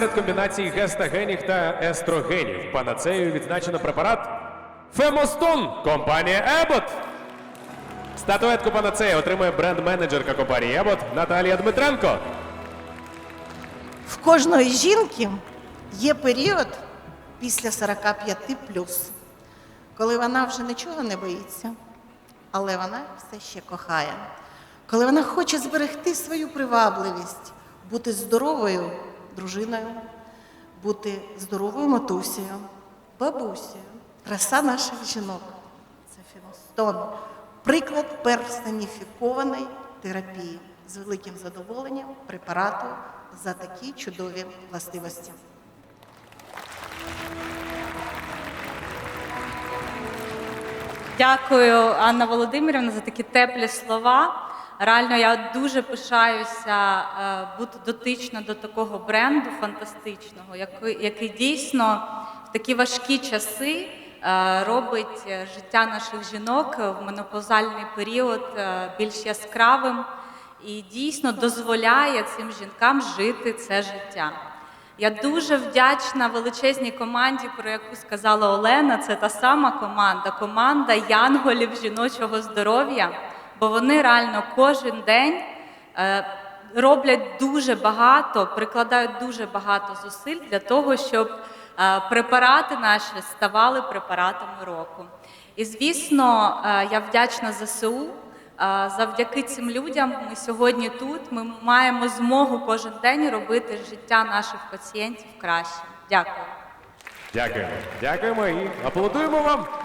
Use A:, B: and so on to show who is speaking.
A: комбінації гестагенів та естрогенів. Панацею відзначено препарат Фемостон. Компанія Ебот. Статуетку панацея отримує бренд-менеджерка компанії Ебот Наталія Дмитренко.
B: В кожної жінки є період після 45 коли вона вже нічого не боїться, але вона все ще кохає. Коли вона хоче зберегти свою привабливість, бути здоровою дружиною, бути здоровою матусею, бабусею, краса наших жінок. Це фемостон. Приклад персоніфікованої терапії з великим задоволенням препарату за такі чудові властивості.
C: Дякую, Анна Володимирівна, за такі теплі слова. Реально, я дуже пишаюся е, бути дотична до такого бренду фантастичного, який, який дійсно в такі важкі часи е, робить життя наших жінок в менопаузальний період е, більш яскравим і дійсно дозволяє цим жінкам жити це життя. Я дуже вдячна величезній команді, про яку сказала Олена. Це та сама команда, команда янголів жіночого здоров'я, бо вони реально кожен день е, роблять дуже багато, прикладають дуже багато зусиль для того, щоб е, препарати наші ставали препаратами року. І звісно, е, я вдячна ЗСУ. Завдяки цим людям ми сьогодні тут. Ми маємо змогу кожен день робити життя наших пацієнтів краще. Дякую.
A: Дякуємо. Дякуємо і аплодуємо вам.